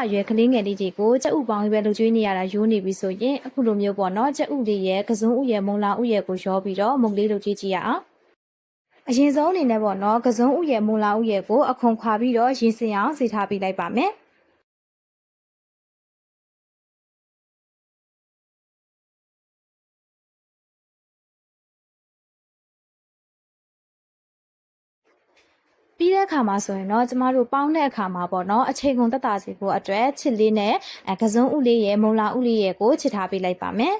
ရှစ်လအရွယ်ကလေးငယ်လေးတွေကိုကြက်ဥပေါင်းပဲလှုပ်ကျွေးနေရတာရိုးနေပြီဆိုရင်အခုလိုမျိုးပေါ့နော်ကြက်ဥလေးရဲ့ကစုံဥရဲ့မုံလာဥရဲ့ကိုရောပြီးတော့မုံလေးလှုပ်ကျွေးကြည့်ရအောင်အရင်ဆုံးအနေနဲ့ပေါ့နော်ကစုံဥရဲ့မုံလာဥရဲ့ကိုအခွန်ခွာပြီးတော့ရင်စင်အောင်စီထားပေးလိုက်ပါမယ် ပြီးတဲ့အခါမှာဆိုရင်တော့ကျမတို့ပေါင်းတဲ့အခါမှာပေါ့နော်အချိန်ကုန်တက်တာစီဖို့အတွက်ချစ်လေးနဲ့အဲကစုံဥလေးရဲ့မုံလာဥလေးရဲ့ကိုချစ်ထားပေးလိုက်ပါမယ်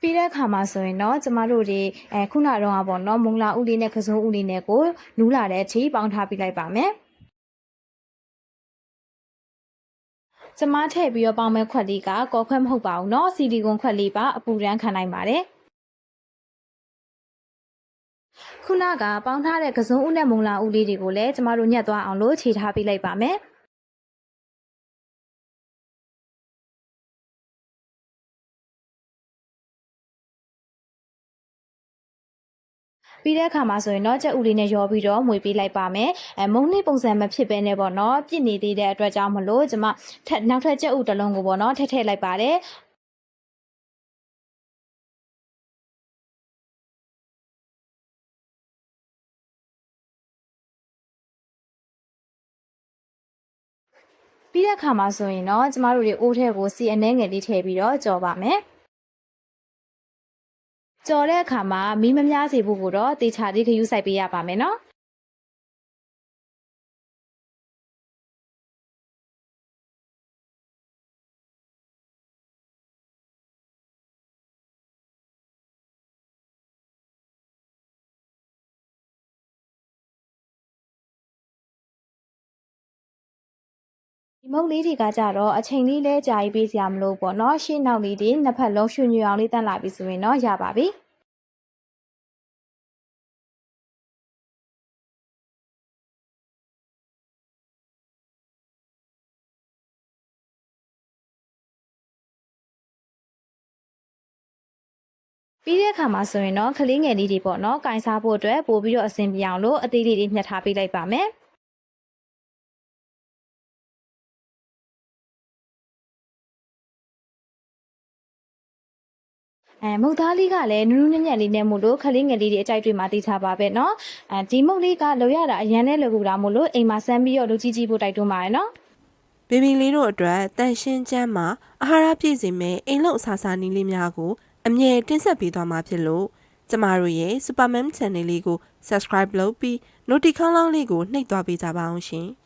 ပြီးတဲ့အခါမှာဆိုရင်တော့ကျမတို့တွေအဲခုနတော့ကပေါ့နော်မုံလာဥလေးနဲ့ကစုံဥလေးနဲ့ကိုနူးလာတဲ့အထိပေါင်းထားပြလိုက်ပါမယ်ကျမထည့်ပြီးတော့ပေါင်းမဲ့ခွက်လေးကကော်ခွက်မဟုတ်ပါဘူးเนาะဆီလီကွန်ခွက်လေးပါအပူရမ်းခံနိုင်ပါတယ်ခုနကပေါင်းထားတဲ့ကစုံဥနဲ့မုံလာဥလေးတွေကိုလည်းကျမတို့ညှက်သွားအောင်လို့ခြေထားပြလိုက်ပါမယ် ပြီးတဲ့အခါမှာဆိုရင်တော့ကြက်ဥလေးနဲ့ရောပြီးတော့မွေပေးလိုက်ပါမယ်အဲမုံနှိပုံစံမဖြစ်ဘဲနဲ့ပေါ့နော်ပြစ်နေသေးတဲ့အတွက်ကြောင့်မလို့ကျမထက်နောက်ထပ်ကြက်ဥတစ်လုံးကိုပေါ့နော်ထည့်ထည့်လိုက်ပါတယ်ပြီးတဲ့အခါမှာဆိုရင်တော့ကျမတို့တွေအိုးထဲကိုစီအနေငယ်လေးထည့်ပြီးတော့ကြော်ပါမယ် ကြော်တဲ့အခါမှာမီးမများစေဖို့ကိုတော့တေချာလေးခရူးဆိုင်ပေးရပါမယ်နော် ဒီမုတ်လေးတွေကကြတော့အချိန်လေးလဲကြာကြီးပေးစရာမလိုပေါ့နော်ရှေ့နောက်လေးတွေနှစ်ဖက်လုံးရွှေညွှအောင်လေးတက်လာပြီဆိုရင်တော့ရပါပြီပြီးတဲ့အခါမှာဆိုရင်တော့ကလေးငယ်လေးတွေပေါ့နော်ကင်စားဖို့အတွက်ပို့ပြီးတော့အဆင်ပြေအောင်လို့အသေးလေးတွေညှက်ထားပေးလိုက်ပါမယ် အဲမုတ်သားလေးကလည်းနူးနူးညံ့ညံ့လေးနဲ့မို့လို့ခလေးငယ်လေးတွေအကြိုက်တွေမှာတိချပါပဲเนาะအဲဒီမုတ်လေးကလောရတာအရန်နဲ့လောကူတာမို့လို့အိမ်မှာစမ်းပြီးတော့လူကြီးကြီးဖို့တိုက်တွန်းပါတယ်เนาะ ဘေဘီလေးတို့အတွက်တန်ရှင်းချမ်းမှာအာဟာရပြည့်စုံမဲ့အိမ်လုံးအစာစာနည်းလေးများကိုအမြဲတင်ဆက်ပေးသွားမှာဖြစ်လို့ကျမတို့ရဲ့ Supermam Channel လေးကို Subscribe လုပ်ပြီး Notification လောင်းလေးကိုနှိပ်သွားပေးကြပါအောင်ရှင်။